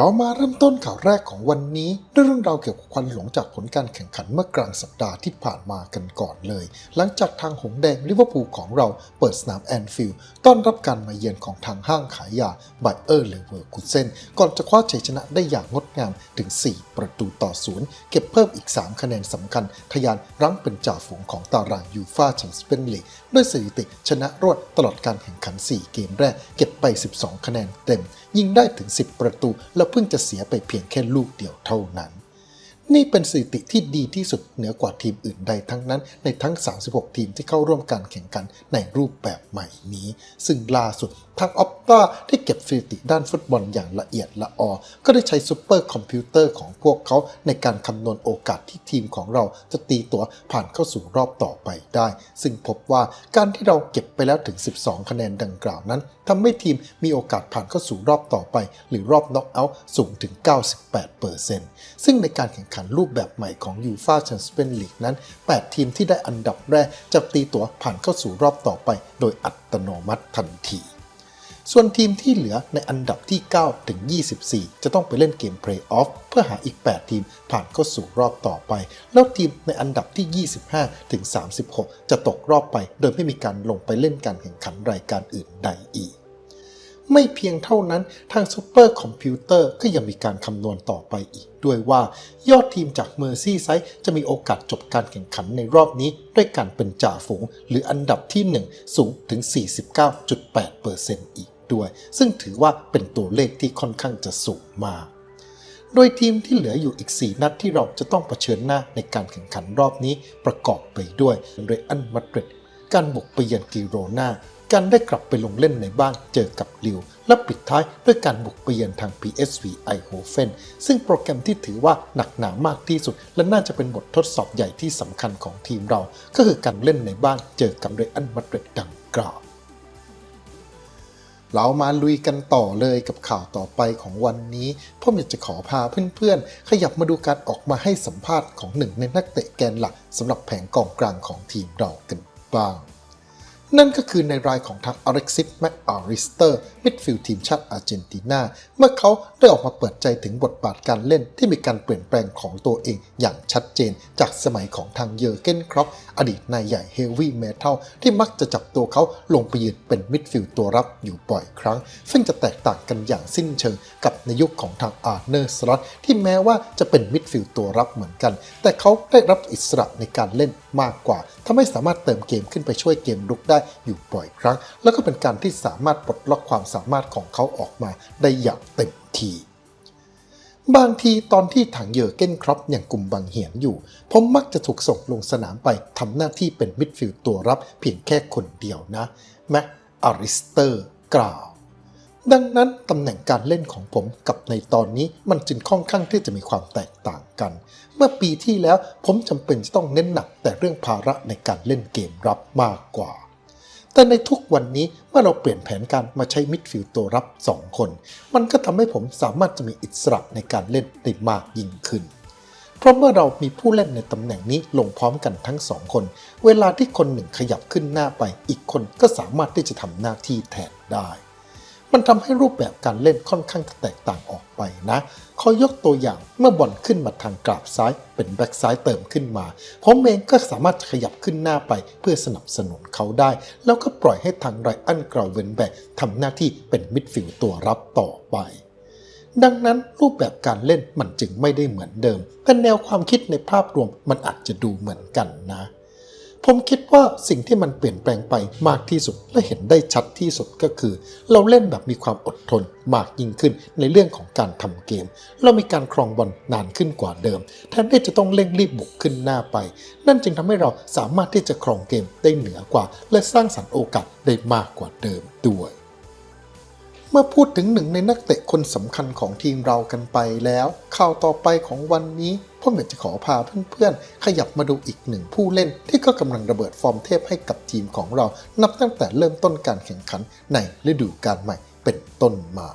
เรามาเริ่มต้นข่าวแรกของวันนี้ด้วยเรื่องราวเกี่ยวกับควันหลงจากผลการแข่งขันเมื่อกลางสัปดาห์ที่ผ่านมากันก่อนเลย หลังจากทางหงแดงลิเวอร์พูลของเราเปิดสนามแอนฟิลด์ต้อนรับการมาเยือนของทางห้างขายยาไบเออร์เลเวอร์กุเซนก่อนจะคว้าชัยชนะได้อย่างงดงามถึง 4 ประตูต่อศูนย์เก็บเพิ่มอีก 3 คะแนนสำคัญทะยานรั้งเป็นจ่าฝูงของตารางยูฟ่าแชมเปี้ยนลีกด้วยสถิติชนะรวดตลอดการแข่งขัน 4 เกมแรกเก็บไป 12 คะแนนเต็ม ยิงได้ถึง 10 ประตูแล้วเพิ่งจะเสียไปเพียงแค่ลูกเดียวเท่านั้น นี่เป็นสถิติที่ดีที่สุดเหนือกว่าทีมอื่นใดทั้งนั้นในทั้ง 36 ทีมที่เข้าร่วมการแข่งขันในรูปแบบใหม่นี้ ซึ่งล่าสุด ทางออปตาที่เก็บสถิติด้านฟุตบอลอย่างละเอียดละออ ก็ได้ใช้ซูเปอร์คอมพิวเตอร์ของพวกเขาในการคำนวณโอกาสที่ทีมของเราจะตีตัวผ่านเข้าสู่รอบต่อไปได้ ซึ่งพบว่าการที่เราเก็บไปแล้วถึง 12 คะแนนดังกล่าวนั้นทำให้ทีมมีโอกาสผ่านเข้าสู่รอบต่อไป หรือรอบน็อกเอาท์สูงถึง 98%ซึ่งในการแข่งขันรูปแบบใหม่ของยูฟาแชมเปี้ยนลีกนั้น 8 ทีมที่ได้อันดับแรกจะตีตัวผ่านเข้าสู่รอบต่อไป โดยอัตโนมัติทันที ส่วนทีมที่เหลือในอันดับที่ 9 ถึง 24 จะต้องไปเล่นเกมเพลย์ออฟเพื่อหาอีก 8 ทีมผ่านเข้าสู่รอบต่อไป แล้วทีมในอันดับที่ 25 ถึง 36 จะตกรอบไป โดยไม่มีการลงไปเล่นการแข่งขันรายการอื่นใดอีกไม่เพียงเท่านั้นทางซูเปอร์คอมพิวเตอร์ก็ยังมีการคำนวณต่อไปอีก ด้วยว่ายอดทีมจากเมอร์ซี่ไซด์จะมีโอกาสจบการแข่งขันในรอบนี้ ด้วยการเป็นจ่าฝูง หรืออันดับที่ 1 สูงถึง 49.8%อีก ด้วย ซึ่งถือว่าเป็นตัวเลขที่ค่อนข้างจะสูงมากโดยทีมที่เหลืออยู่อีก 4 นัดที่เราจะต้องเผชิญหน้าในการแข่งขันรอบนี้ประกอบไปด้วยเรอัลมาดริดการบุกไปเยือนกิโรนาการได้กลับไปลงเล่นในบ้านเจอกับลิว และปิดท้ายด้วยการบุกไปเยือนทาง PSV e i h o f e n ซึ่งโปรแกรมที่ถือว่าหนักหนามากที่สุด และน่าจะเป็นบททดสอบใหญ่ที่สำคัญของทีมเรา ก็คือการเล่นในบ้านเจอกับเรอัลมาดริดดังกล่าว เรามาลุยกันต่อเลยกับข่าวต่อไปของวันนี้ผมอยากจะขอพาเพื่อนๆ ขยับมาดูการออกมาให้สัมภาษณ์ของหนึ่งในนักเตะแกนหลักสำหรับแผงกองกลางของทีมเรากันบ้าง นั่นก็คือในรายของทางอเล็กซิสแมคอาริสเตอร์มิดฟิลด์ทีมชาติอาร์เจนตินา เมื่อเขาได้ออกมาเปิดใจถึงบทบาทการเล่นที่มีการเปลี่ยนแปลงของตัวเองอย่างชัดเจน จากสมัยของทางเยอร์เกนครอปอดีตนายใหญ่เฮฟวี่เมทัลที่มักจะจับตัวเขาลงไปยืนเป็นมิดฟิลด์ตัวรับอยู่บ่อยครั้ง ซึ่งจะแตกต่างกันอย่างสิ้นเชิงกับในยุคของทางอาร์เนอร์สล็อตที่แม้ว่าจะเป็นมิดฟิลด์ตัวรับเหมือนกัน แต่เขาได้รับอิสระในการเล่นมากกว่าทำให้สามารถเติมเกมขึ้นไปช่วยเกมรุกได้อยู่บ่อยครั้ง แล้วก็เป็นการที่สามารถปลดล็อกความสามารถของเขาออกมาได้อย่างเต็มทีบางทีตอนที่ถังเยอเก้นครอปอย่างกลุ่มบางเหียนอยู่ ผมมักจะถูกส่งลงสนามไปทำหน้าที่เป็นมิดฟิลด์ตัวรับเพียงแค่คนเดียวนะ แม็กอาริสเตอร์กล่าว ดังนั้นตำแหน่งการเล่นของผมกับในตอนนี้มันจึงค่อนข้างที่จะมีความแตกต่างกัน เมื่อปีที่แล้วผมจำเป็นจะต้องเน้นหนักแต่เรื่องภาระในการเล่นเกมรับมากกว่า แต่ในทุกวันนี้เมื่อเราเปลี่ยนแผนการมาใช้มิดฟิลด์ตัวรับ 2 คน มันก็ทำให้ผมสามารถจะมีอิสระในการเล่นได้มากยิ่งขึ้น เพราะเมื่อเรามีผู้เล่นในตำแหน่งนี้ลงพร้อมกันทั้งสองคน เวลาที่คนหนึ่งขยับขึ้นหน้าไป อีกคนก็สามารถที่จะทำหน้าที่แทนได้ มันทำให้รูปแบบการเล่นค่อนข้างแตกต่างออกไปนะ ขอยกตัวอย่างเมื่อบอลขึ้นมาทางกราบซ้ายเป็นแบ็กซ้ายเติมขึ้นมา ผมเองก็สามารถขยับขึ้นหน้าไปเพื่อสนับสนุนเขาได้ แล้วก็ปล่อยให้ทางไรอันกราวเวนแบกทำหน้าที่เป็นมิดฟิลด์ตัวรับต่อไปดังนั้นรูปแบบการเล่นมันจึงไม่ได้เหมือนเดิมแต่แนวความคิดในภาพรวมมันอาจจะดูเหมือนกันนะ ผมคิดว่าสิ่งที่มันเปลี่ยนแปลงไปมากที่สุดและเห็นได้ชัดที่สุดก็คือ เราเล่นแบบมีความอดทนมากยิ่งขึ้นในเรื่องของการทำเกม เรามีการครองบอลนานขึ้นกว่าเดิมแทนที่จะต้องเร่งรีบบุกขึ้นหน้าไป นั่นจึงทำให้เราสามารถที่จะครองเกมได้เหนือกว่า และสร้างสรรค์โอกาสได้มากกว่าเดิมด้วย เมื่อพูดถึงหนึ่งในนักเตะคนสำคัญของทีมเรากันไปแล้ว ข่าวต่อไปของวันนี้ผมอยากจะขอพาเพื่อนๆ ขยับมาดูอีกหนึ่งผู้เล่น ที่ก็กำลังระเบิดฟอร์มเทพให้กับทีมของเรา นับตั้งแต่เริ่มต้นการแข่งขันในฤดูกาลใหม่เป็นต้นมา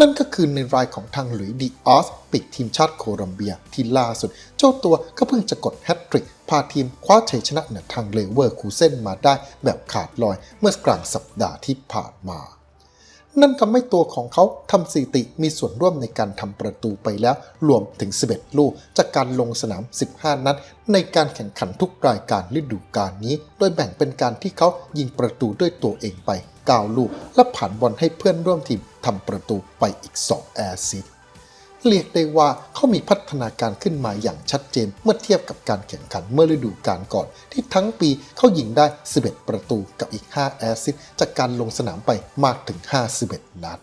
นั่นก็คือในรายของทางหลุยส์ดีออสปีกทีมชาติโคลัมเบียที่ล่าสุด เจ้าตัวก็เพิ่งจะกดแฮตทริกพาทีมคว้าชัยชนะเหนือทางเลเวอร์คูเซนมาได้แบบขาดลอยเมื่อกลางสัปดาห์ที่ผ่านมา นั่นทำให้ตัวของเขาทำสถิติมีส่วนร่วมในการทำประตูไปแล้วรวมถึง 11 ลูก จากการลงสนาม 15 นัดในการแข่งขันทุกรายการฤดูกาลนี้ โดยแบ่งเป็นการที่เขายิงประตูด้วยตัวเองไป 9 ลูก และผ่านบอลให้เพื่อนร่วมทีมทำประตูไปอีก 2 แอซิส เรียกได้ว่าเขามีพัฒนาการขึ้นมาอย่างชัดเจน เมื่อเทียบกับการแข่งขันเมื่อฤดูกาลก่อน ที่ทั้งปีเขายิงได้ 11 ประตูกับอีก 5 แอสซิสต์จากการลงสนามไปมากถึง 51 นัด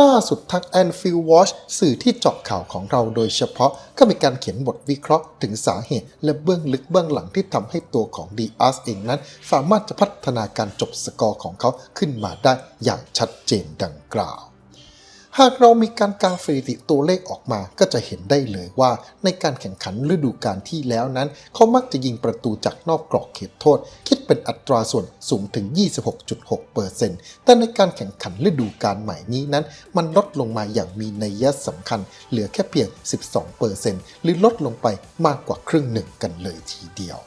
ล่าสุดทาง Anfield Watch สื่อที่เจาะข่าวของเราโดยเฉพาะ ก็มีการเขียนบทวิเคราะห์ถึงสาเหตุ และเบื้องลึกเบื้องหลังที่ทำให้ตัวของดีอาร์สเองนั้น สามารถจะพัฒนาการจบสกอร์ของเขาขึ้นมาได้อย่างชัดเจนดังกล่าว หากเรามีการกางสถิติตัวเลขออกมาก็จะเห็นได้เลยว่า ในการแข่งขันฤดูกาลที่แล้วนั้น เขามักจะยิงประตูจากนอกกรอบเขตโทษ คิดเป็นอัตราส่วนสูงถึง 26.6%แต่ในการแข่งขันฤดูกาลใหม่นี้นั้น มันลดลงมาอย่างมีนัยสำคัญ เหลือแค่เพียง 12%หรือลดลงไปมากกว่าครึ่งหนึ่งกันเลยทีเดียว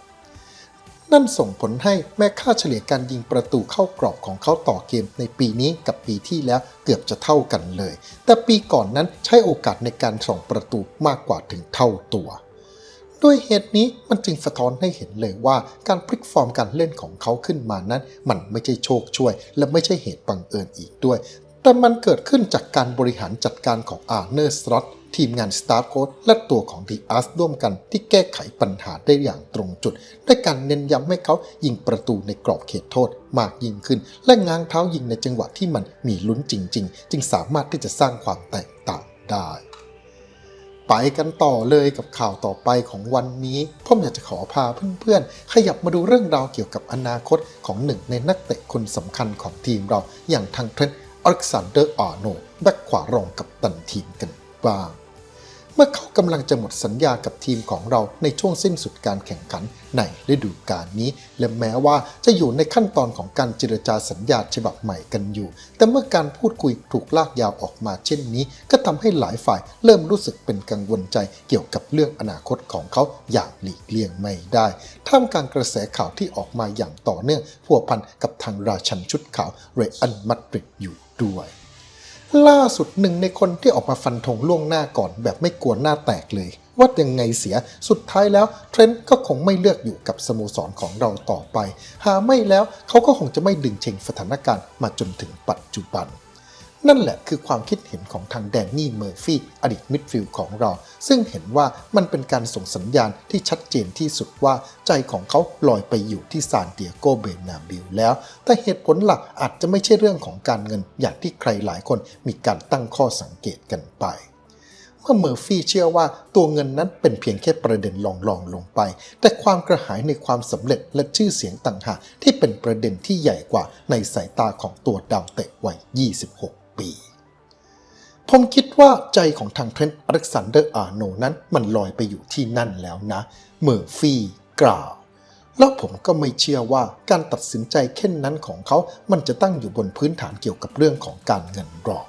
นั่นส่งผลให้แม้ค่าเฉลี่ยการยิงประตูเข้ากรอบของเขาต่อเกมในปีนี้กับปีที่แล้วเกือบจะเท่ากันเลย แต่ปีก่อนนั้นใช้โอกาสในการส่งประตูมากกว่าถึงเท่าตัวด้วยเหตุนี้มันจึงสะท้อนให้เห็นเลยว่าการพลิกฟอร์มการเล่นของเขาขึ้นมานั้น มันไม่ใช่โชคช่วย และไม่ใช่เหตุบังเอิญอีกด้วย แต่มันเกิดขึ้นจากการบริหารจัดการของอาร์เนอร์สตรอตทีมงานสตาฟโค้ดและตัวของดีอาร์สร่วมกันที่แก้ไขปัญหาได้อย่างตรงจุด ด้วยการเน้นย้ำให้เขายิงประตูในกรอบเขตโทษมากยิ่งขึ้น และง้างเท้ายิงในจังหวะที่มันมีลุ้นจริง ๆ จึงสามารถที่จะสร้างความแตกต่างได้ไปกันต่อเลยกับข่าวต่อไปของวันนี้ผมอยากจะขอพาเพื่อนๆ ขยับมาดูเรื่องราวเกี่ยวกับอนาคตของหนึ่งในนักเตะคนสำคัญของทีมเราอย่างทางเทรนต์ อเล็กซานเดอร์อาร์โนแบ็คขวารองกับตันทีมกันบ้าง มื่อเขากำลังจะหมดสัญญากับทีมของเราในช่วงสิ้นสุดการแข่งขันในฤดูกาลนี้ และแม้ว่าจะอยู่ในขั้นตอนของการเจรจาสัญญาฉบับใหม่กันอยู่ แต่เมื่อการพูดคุยถูกลากยาวออกมาเช่นนี้ ก็ทำให้หลายฝ่ายเริ่มรู้สึกเป็นกังวลใจเกี่ยวกับเรื่องอนาคตของเขาอย่างหลีกเลี่ยงไม่ได้ ท่ามกลางกระแสข่าวที่ออกมาอย่างต่อเนื่องพัวพันกับทางราชันชุดขาวเรอันมัดริดอยู่ด้วย ล่าสุดหนึ่งในคนที่ออกมาฟันธงล่วงหน้าก่อนแบบไม่กลัวหน้าแตกเลย ว่ายังไงเสียสุดท้ายแล้ว เทรนด์ก็คงไม่เลือกอยู่กับสโมสรของเราต่อไป หาไม่แล้วเขาก็คงจะไม่ดึงเชงสถานการณ์มาจนถึงปัจจุบัน นั่นแหละคือความคิดเห็นของทางแดนนี่เมอร์ฟี่อดีตมิดฟิลด์ของเรา ซึ่งเห็นว่ามันเป็นการส่งสัญญาณที่ชัดเจนที่สุดว่าใจของเขาลอยไปอยู่ที่ซานเตียโกเบนาบิลแล้ว แต่เหตุผลหลักอาจจะไม่ใช่เรื่องของการเงินอย่างที่ใครหลายคนมีการตั้งข้อสังเกตกันไปเมื่อเมอร์ฟี่เชื่อว่าตัวเงินนั้นเป็นเพียงแค่ประเด็นลองๆลงไป แต่ความกระหายในความสำเร็จและชื่อเสียงต่างหากที่เป็นประเด็นที่ใหญ่กว่าในสายตาของตัวดาวเตะวัย 26 ปี ผมคิดว่าใจของทางเทรนต์อเล็กซานเดอร์อาร์โนนั้นมันลอยไปอยู่ที่นั่นแล้วนะ เมอร์ฟี่กล่าว แล้วผมก็ไม่เชื่อว่าการตัดสินใจเช่นนั้นของเขา มันจะตั้งอยู่บนพื้นฐานเกี่ยวกับเรื่องของการเงินหรอก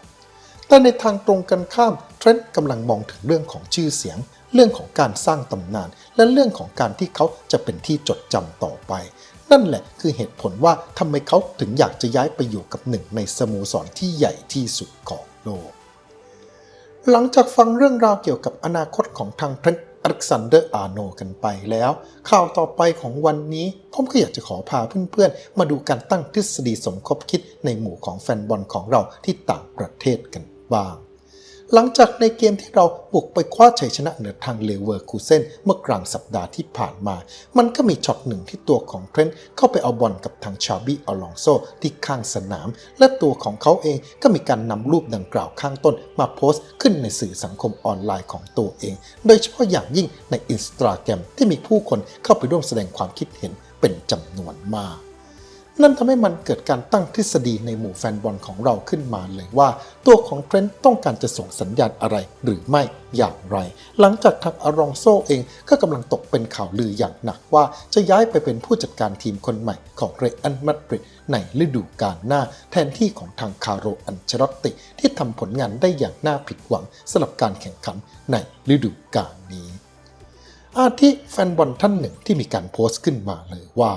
แต่ในทางตรงกันข้ามเทรนต์กำลังมองถึงเรื่องของชื่อเสียง เรื่องของการสร้างตำนาน และเรื่องของการที่เขาจะเป็นที่จดจำต่อไป นั่นแหละคือเหตุผลว่าทำไมเขาถึงอยากจะย้ายไปอยู่กับหนึ่งในสโมสรที่ใหญ่ที่สุดของโลก หลังจากฟังเรื่องราวเกี่ยวกับอนาคตของทางเทรนต์อเล็กซานเดอร์อาร์โนกันไปแล้ว ข่าวต่อไปของวันนี้ ผมก็อยากจะขอพาเพื่อนๆ มาดูการตั้งทฤษฎีสมคบคิดในหมู่ของแฟนบอลของเราที่ต่างประเทศกันบ้าง หลังจากในเกมที่เราบุกไปคว้าชัยชนะเหนือทางเลเวอร์คูเซนเมื่อกลางสัปดาห์ที่ผ่านมา มันก็มีช็อตหนึ่งที่ตัวของเทรนต์เข้าไปเอาบอลกับทางชาบี้อลองโซที่ข้างสนาม และตัวของเขาเองก็มีการนำรูปดังกล่าวข้างต้นมาโพสต์ขึ้นในสื่อสังคมออนไลน์ของตัวเอง โดยเฉพาะอย่างยิ่งในอินสตาแกรมที่มีผู้คนเข้าไปร่วมแสดงความคิดเห็นเป็นจำนวนมาก นั่นทำให้มันเกิดการตั้งทฤษฎีในหมู่แฟนบอลของเราขึ้นมาเลยว่า ตัวของเทรนต์ต้องการจะส่งสัญญาณอะไรหรือไม่อย่างไร หลังจากทางอารองโซเองก็กำลังตกเป็นข่าวลืออย่างหนักว่าจะย้ายไปเป็นผู้จัดการทีมคนใหม่ของเรอัลมาดริดในฤดูกาลหน้า แทนที่ของทางคาร์โรอันเชลอตติ ที่ทำผลงานได้อย่างน่าผิดหวังสำหรับการแข่งขันในฤดูกาลนี้ อาทิแฟนบอลท่านหนึ่งที่มีการโพสต์ขึ้นมาเลยว่า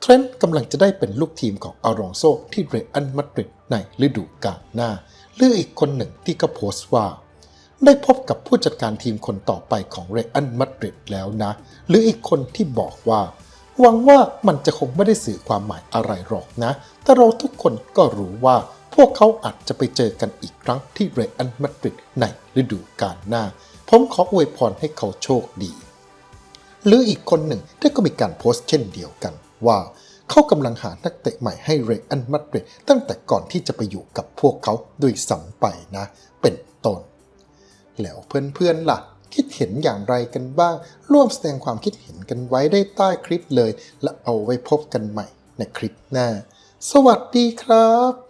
เทรนต์กำลังจะได้เป็นลูกทีมของอารองโซที่เรอัลมาดริดในฤดูกาลหน้าหรืออีกคนหนึ่งที่ก็โพสต์ว่า ได้พบกับผู้จัดการทีมคนต่อไปของเรอัลมาดริดแล้วนะ หรืออีกคนที่บอกว่า หวังว่ามันจะคงไม่ได้สื่อความหมายอะไรหรอกนะ แต่เราทุกคนก็รู้ว่าพวกเขาอาจจะไปเจอกันอีกครั้งที่เรอัลมาดริดในฤดูกาลหน้า ผมขออวยพรให้เขาโชคดี หรืออีกคนหนึ่งที่ก็มีการโพสต์เช่นเดียวกัน ว่าเขากำลังหานักเตะใหม่ให้เรอัลมาดริดตั้งแต่ก่อนที่จะไปอยู่กับพวกเขาด้วยซ้ำไปนะ เป็นต้น แล้วเพื่อนๆล่ะ คิดเห็นอย่างไรกันบ้าง ร่วมแสดงความคิดเห็นกันไว้ได้ใต้คลิปเลย และเอาไว้พบกันใหม่ในคลิปหน้า สวัสดีครับ